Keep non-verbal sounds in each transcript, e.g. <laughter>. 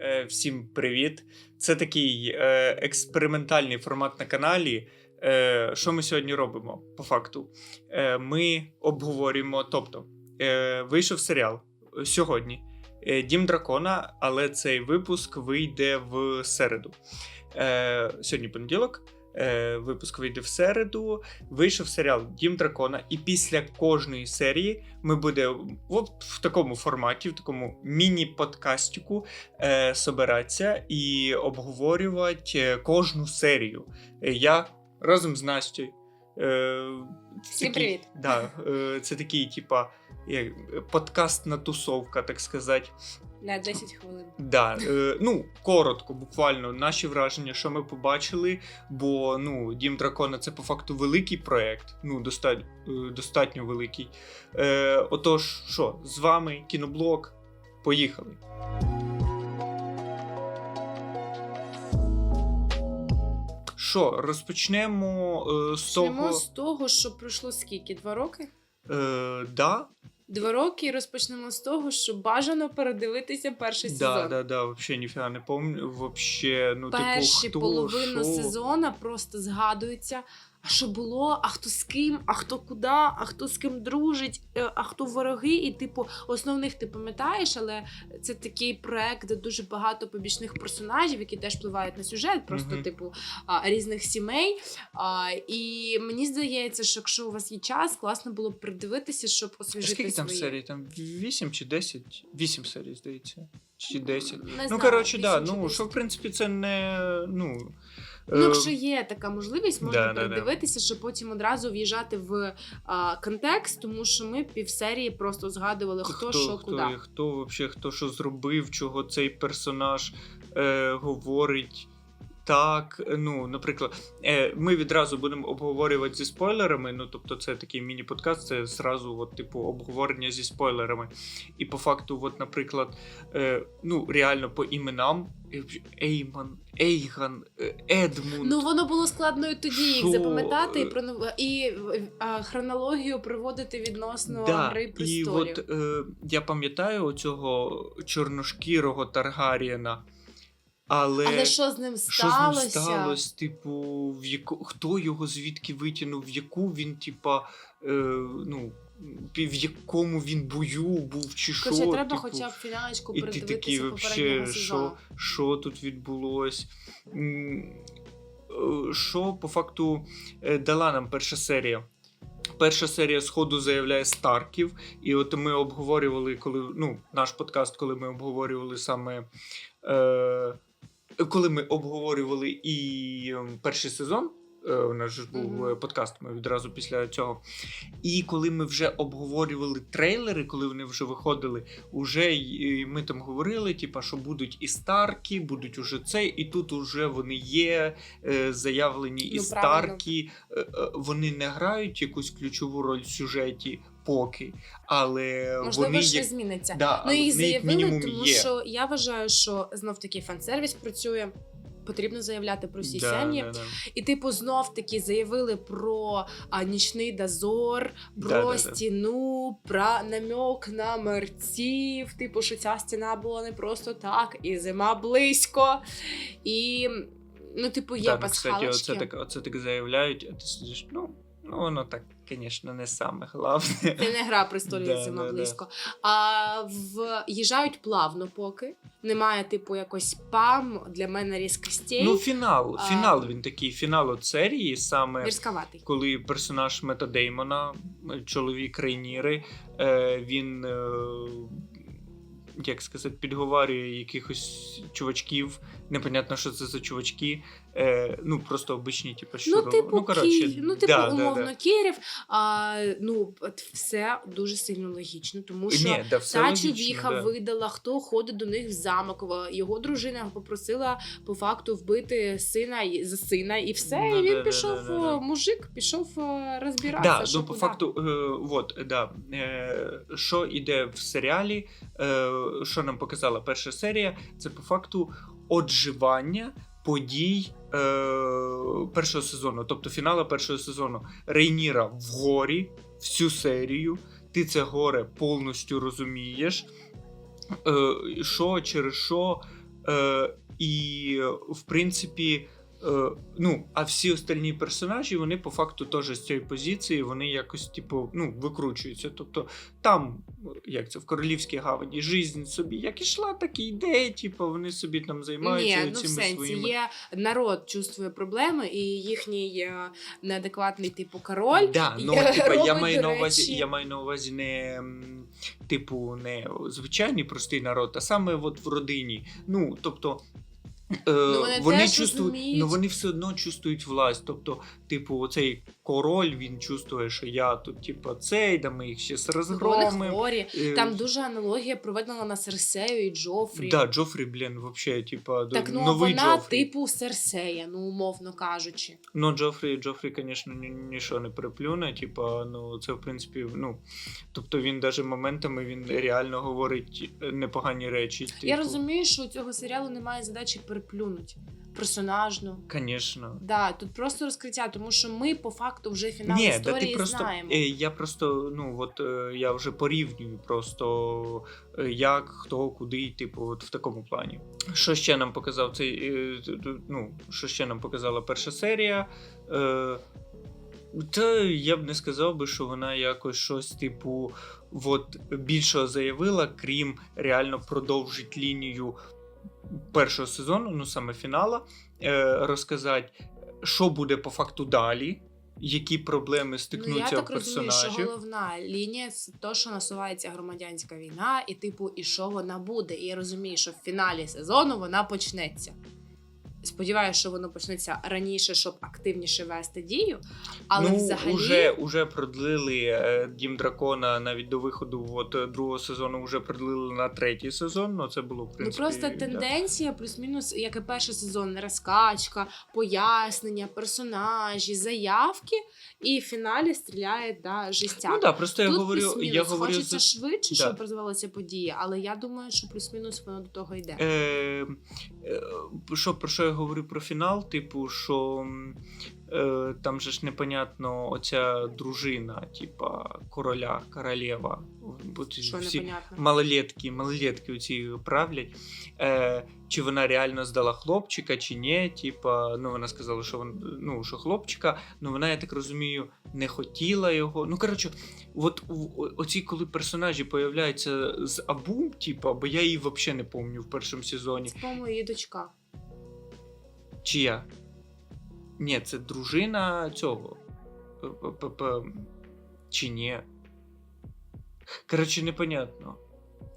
Е, Всім привіт! Це такий е, експериментальний формат на каналі. Е, Що ми сьогодні робимо? По факту, ми обговорюємо. Тобто, вийшов серіал сьогодні. Дім дракона, але цей випуск вийде в середу. Сьогодні понеділок. Е, Випуск вийде в середу. Вийшов серіал Дім дракона, і після кожної серії ми будемо от в такому форматі, в такому міні-подкастіку е, собиратися і обговорювати е, кожну серію. Е, Я разом з Настю. Е, Всім привіт. Да, е, це такий, типа, як, подкастна тусовка, так сказати. На 10 хвилин. Да, е, ну, коротко, буквально, наші враження, що ми побачили. Бо ну, Дім Дракона це по факту великий проєкт, ну, достатньо, достатньо великий. Е, отож, що, з вами кіноблог. Поїхали. Що, розпочнемо е, з Почнемо того. з того, що пройшло скільки? Два роки? Е, да, Два роки і розпочнемо з того, що бажано передивитися перший да, сезон. да, да, вообще ніфіга не помню. Вообще, ну, Перші типу, хто, половину що? сезону просто згадується. А що було, а хто з ким, а хто куди, а хто з ким дружить, е, а хто вороги, і типу основних ти пам'ятаєш, але це такий проект, де дуже багато побічних персонажів, які теж впливають на сюжет, просто Мгм. типу а, різних сімей. А, і мені здається, що якщо у вас є час, класно було б придивитися, щоб освіжити Скільки там свої... серій? Там 8 чи 10? 8 серій, здається. Чи 10. Не ну, коротше, да, ну, що, в принципі, це не. Ну, Ну, е, якщо є така можливість, можна да, да, да. щоб потім одразу в'їжджати в а, контекст, тому що ми півсерії просто згадували хто, що хто, куди. хто, хто, взагалі, хто що зробив, чого цей персонаж е, говорить. Так, ну, наприклад, е, ми відразу будемо обговорювати зі спойлерами. Ну, тобто, це такий міні-подкаст, це зразу, от, типу, обговорення зі спойлерами. І по факту, от, наприклад, е, ну, реально по іменам е, Ейман, Ейган, Едмунд. Ну воно було складно і тоді їх запам'ятати і про і а, хронологію проводити відносно гри і от е, я пам'ятаю оцього чорношкірого Таргарієна. Але, Але що з ним що з ним сталося? Типу, в яку хто його звідки витягнув, в яку він, типа, е, ну, в якому він бою був, чи що? Хоча треба типу, хоча б фіналочку і ти такий, передивитися вообще, що, що тут відбулось? М, е, Що по факту е, дала нам перша серія? Перша серія сходу заявляє Старків, і от ми обговорювали, коли ну, наш подкаст, коли ми обговорювали саме. Е, коли ми обговорювали і ем, перший сезон. е, У нас ж був Мгм. е, подкаст, ми відразу після цього. І коли ми вже обговорювали трейлери, коли вони вже виходили, уже ми там говорили, типа, що будуть і Старки, будуть уже це, і тут уже вони є е, заявлені і Ну, правильно. Старки. Е, е, Вони не грають якусь ключову роль в сюжеті поки, але Можливо, вони ще як, зміниться. да, Ну як заявили, тому є. що я вважаю, що знов таки фан-сервіс працює. Потрібно заявляти про всі Да, сім'ї. да, да. І, типу, знов таки заявили про а, нічний дозор, про Да-да-да. стіну, про намек на мерців. Типу, що ця стіна була не просто так, і зима близько. І, ну, типу, є Да, ну, кстати, оце так, оце так заявляють, а ти сидиш, ну, ну воно так, звісно, не саме головне. Це не гра престолів <laughs> Да, зима да, да. близько. А в їжджають плавно поки. Немає, типу, якось пам для мене різкостей. Ну, фінал, А. фінал він такий, фінал от серії, саме Різковатий. коли персонаж Мета Деймона, чоловік Рейніри, е, він. Е, як сказати, підговарює якихось чувачків. Непонятно, що це за чувачки. Е, ну, просто обичні, типу, що Ну, типу, коротше, Київ, ну, типу, да, да, умовно, да. Київ. А, ну, от все дуже сильно логічно, тому що Ні, да, все та логічно, човіха да. видала, хто ходить до них в замок. Його дружина попросила по факту вбити сина за сина, і все. Ну, і він да, да, пішов, да, да, да. е, мужик пішов е, розбиратися. Да, що ну, по куди. факту, е, вот, да, е, що йде в серіалі, е, що нам показала перша серія, це по факту одживання подій першого сезону, тобто фінала першого сезону. Рейніра в горі всю серію. Ти це горе повністю розумієш. Е, що через що Е, і, в принципі, е, ну, а всі остальні персонажі, вони по факту теж з цієї позиції, вони якось, типу, ну, викручуються. Тобто, там, як це, в Королівській гавані, жизнь собі як ішла, так і йде, типу, вони собі там займаються Ні, ну в сенсі своїми. є народ чувствує проблеми, і їхній е, неадекватний типу король. Да, ну, типа, я маю на увазі, я маю на увазі не типу, не звичайний простий народ, а саме от в родині. Ну, тобто. Е, вони вони теж чувствують, розуміють. ну вони все одно чувствують власть. Тобто, типу, оцей король він чувствує, що я тут, типу, цей, да ми їх ще Вони розгромимо. хворі. Е, Там дуже аналогія проведена на Серсею і Джофрі. Да, Джофрі, блін, вообще, типа, до- Так, ну а новий вона Джофрі. типу Серсея, ну умовно кажучи. Ну, Джофрі, Джофрі, звісно, ні, нічого не переплюне. Типа, ну це в принципі, ну тобто він даже моментами він реально говорить непогані речі. Типу, Я розумію, що у цього серіалу немає задачі переплюнути персонажно. Звісно. Да, тут просто розкриття, тому що ми по факту вже фінал Ні, да історії ти просто знаємо. е, я просто ну от е, я вже порівнюю просто е, як, хто, куди, типу, от в такому плані. Що ще нам показав цей ну, що ще нам показала перша серія? Е, та я б не сказав би, що вона якось щось, типу, от більшого заявила, крім реально продовжить лінію першого сезону, ну саме фінала, е, розказати, що буде по факту далі, які проблеми Ну, я стикнуться так розумію, що головна лінія це то, що насувається громадянська війна, і типу, і що вона буде. І я розумію, що в фіналі сезону вона почнеться. Сподіваюся, що воно почнеться раніше, щоб активніше вести дію. Але ну, взагалі уже, уже продлили е, Дім Дракона навіть до виходу от, е, другого сезону, вже продлили на третій сезон. Ну це було в ну принципі. просто да. тенденція, плюс-мінус, як і перший сезон, розкачка, пояснення, персонажі, заявки, і в фіналі стріляє да, жистяк. Ну так, просто я Тут говорю, я говорю Хочеться за швидше, Да. щоб розвивалася подія, але я думаю, що плюс-мінус воно до того йде. Е, е, що, про що я говорю про фінал? Типу, що е, там же ж непонятно оця дружина, типа короля, королева. Що всі непонятно. малолетки, малолетки оці правлять. Е, чи вона реально здала хлопчика, чи ні. Типа, ну вона сказала, що вон, ну, що хлопчика, ну вона, я так розумію, не хотіла його. Ну, коротше, от оці, коли персонажі появляються з Абу, типа, бо я її взагалі не пам'ятаю в першому сезоні. Це, по-моєму, її дочка. Чия? Ні, це дружина цього. Чи ні? Коротше, непонятно.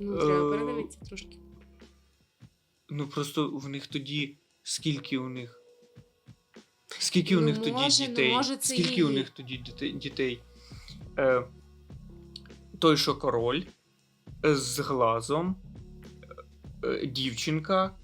Ну, треба Е, передивитися трошки. Ну просто в них тоді. Скільки у них? Скільки у Ну, них тоді може, ну, дітей? може, це Скільки у них тоді дітей? дітей? Е, той, що король е, з глазом, е, дівчинка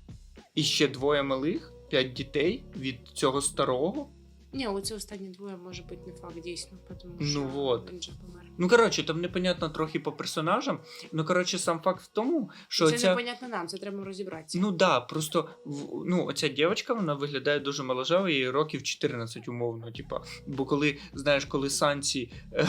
і ще двоє малих, п'ять дітей від цього старого. Ні, оці останні двоє може бути не факт дійсно, тому що Ну що вот. він же помер. Ну, коротше, там непонятно трохи по персонажам. Ну, коротше, сам факт в тому, що це ця... непонятно нам, це треба розібратися. Ну да, просто ну, оця дівчинка, вона виглядає дуже моложаво, їй років 14, умовно. Типа, бо коли, знаєш, коли Санці, е,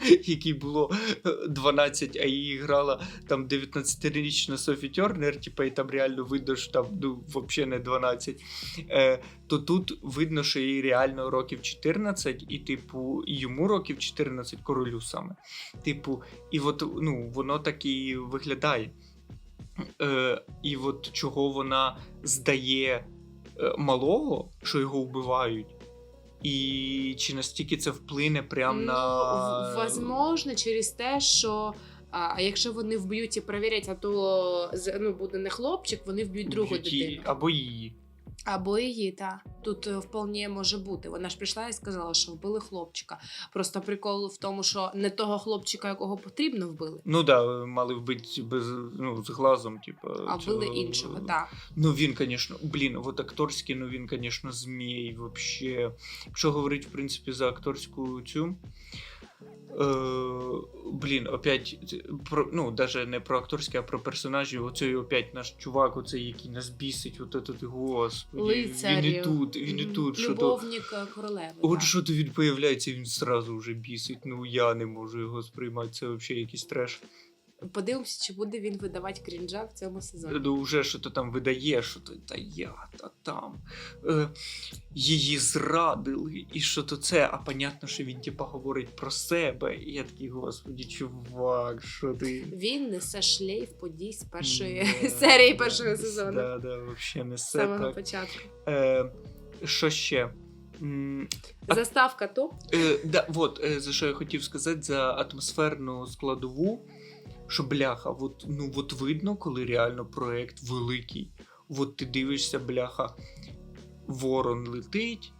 <laughs> якій було е, 12, а її грала там 19-річна Софі Тернер, типа, і там реально видно, що там ну, взагалі не 12. Е, то тут видно, що їй реально років 14, і, типу, йому років 14 королю саме. Типу, і от ну, воно так і виглядає. Е, і от чого вона здає е, малого, що його вбивають, і чи настільки це вплине прямо ну, на. возможно, через те, що. А а якщо вони вб'ють і перевірять, а то ну, буде не хлопчик, вони вб'ють другу дитину. Або її. Або її, так. Тут е, вполне може бути. Вона ж прийшла і сказала, що вбили хлопчика. Просто прикол в тому, що не того хлопчика, якого потрібно, вбили, Ну да, мали вбити без, ну, з глазом, типу. а вбили цього- іншого. Так. Ну він, звісно, блін, от акторський, ну він, звісно, змій вообще. Якщо говорити, в принципі, за акторську цю. Е, блін, опять про, ну, даже не про акторське, а про персонажів. Оцей опять наш чувак, оцей, який нас бісить, от этот, господи. Лицарів. Він і тут, він і тут. Що то, королеви. от що то він появляється, він зразу вже бісить. Ну я не можу його сприймати. Це взагалі якийсь треш. Подивимося, чи буде він видавати крінжа в цьому сезоні. Ну, вже що то там видає, що то та я, та там. Е, її зрадили, і що то це, а понятно, що він типа говорить про себе. І я такий, господі, чувак, що ти. Він несе шлейф подій з першої <laughs> Да, серії да, першого сезону. Да, да, взагалі не З все самого так. початку. Е, що ще? Заставка топ. Е, да, вот, е, за що я хотів сказати, за атмосферну складову, що бляха, от, ну, от видно, коли реально проект великий. От ти дивишся, бляха, ворон летить,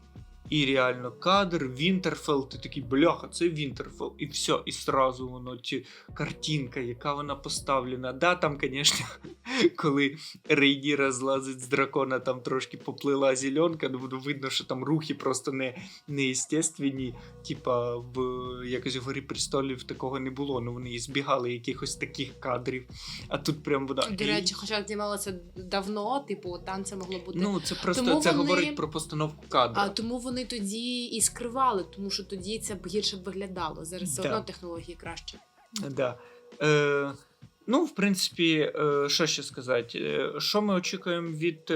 і реально кадр, Вінтерфелл, ти такий, бляха, це Вінтерфелл. І все, і сразу воно ці картинка, яка вона поставлена. Да, там, звісно, <laughs> коли Рейніра злазить з дракона, там трошки поплила зеленка, ну видно, що там рухи просто не, неестественні. Типа в якось в Грі престолів такого не було. Ну вони збігали якихось таких кадрів. А тут прям вона. До речі, хоча знімалося давно, типу, там це могло бути. Ну, це просто Тому це вони- говорить про постановку кадра. А тому вони тоді і скривали, тому що тоді це б гірше б виглядало. Зараз все Да. одно технології краще. Да. Е, ну, в принципі, е, що ще сказати? Е, Що ми очікуємо від е,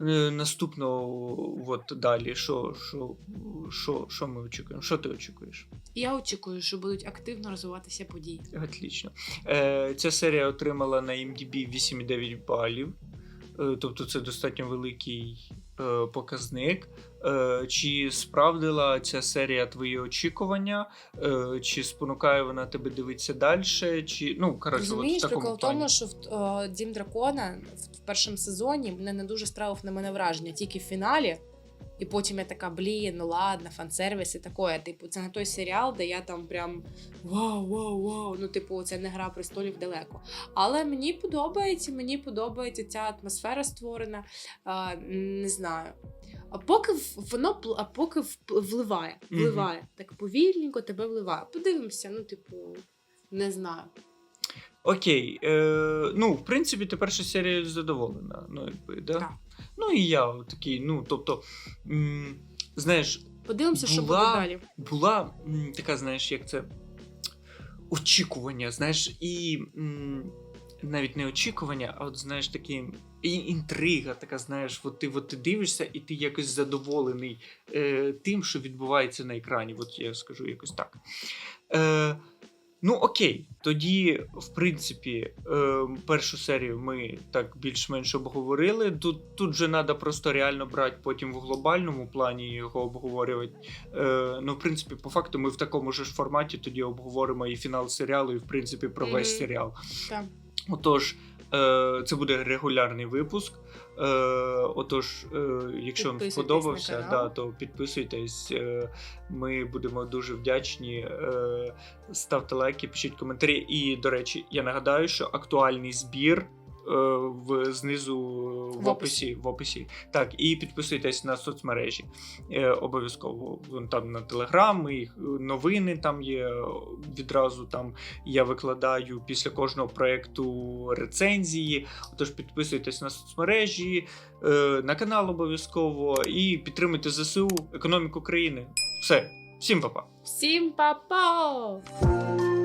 е, наступного от далі? Що, що, що, що ми очікуємо? Що ти очікуєш? Я очікую, що будуть активно розвиватися події. Отлично. Е, ця серія отримала на MDB 8,9 балів. Е, тобто це достатньо великий е, показник. Е, чи справдила ця серія твої очікування? Е, чи спонукає вона тебе дивитися далі? Чи ну коротше, от в Розумієш, такому прикол в плані. тому, що в Дім дракона в першому сезоні мене не дуже справив на мене враження, тільки в фіналі. І потім я така, блін, ну ладно, фан-сервіс і таке. Типу, це не той серіал, де я там прям вау, вау, вау. Ну, типу, це не гра престолів далеко. Але мені подобається, мені подобається ця атмосфера створена. А, не знаю. А поки воно а поки в- вливає, Мгм. вливає. Так повільненько тебе вливає. Подивимося, ну, типу, не знаю. Окей. Е, ну, в принципі, ти перша серія задоволена. Ну, якби, да? Так. Ну і я такий, ну, тобто, м, знаєш, Подивимося, що буде Була- далі. була м, така, знаєш, як це очікування, знаєш, і м, навіть не очікування, а от знаєш, такі і інтрига, така, знаєш, от ти, от ти дивишся, і ти якось задоволений е, тим, що відбувається на екрані. От я скажу якось так. Е, Ну, окей, тоді, в принципі, е, першу серію ми так більш-менш обговорили. Тут, тут же треба просто реально брати потім в глобальному плані його обговорювати. Е, ну, в принципі, по факту, ми в такому ж форматі тоді обговоримо і фінал серіалу, і в принципі про весь Мгм. серіал. Так. Отож, е, це буде регулярний випуск. Е, отож, е, якщо вам сподобався, да, то підписуйтесь. Е, ми будемо дуже вдячні. Е, ставте лайки, пишіть коментарі. І, до речі, я нагадаю, що актуальний збір. Е, В знизу в, В описі, в описі. Так, і підписуйтесь на соцмережі. Е, обов'язково там на телеграм, і новини там є відразу там я викладаю після кожного проєкту рецензії. Отож підписуйтесь на соцмережі, е, на канал обов'язково і підтримуйте ЗСУ, економіку країни. Все, всім па-па! Всім па-па!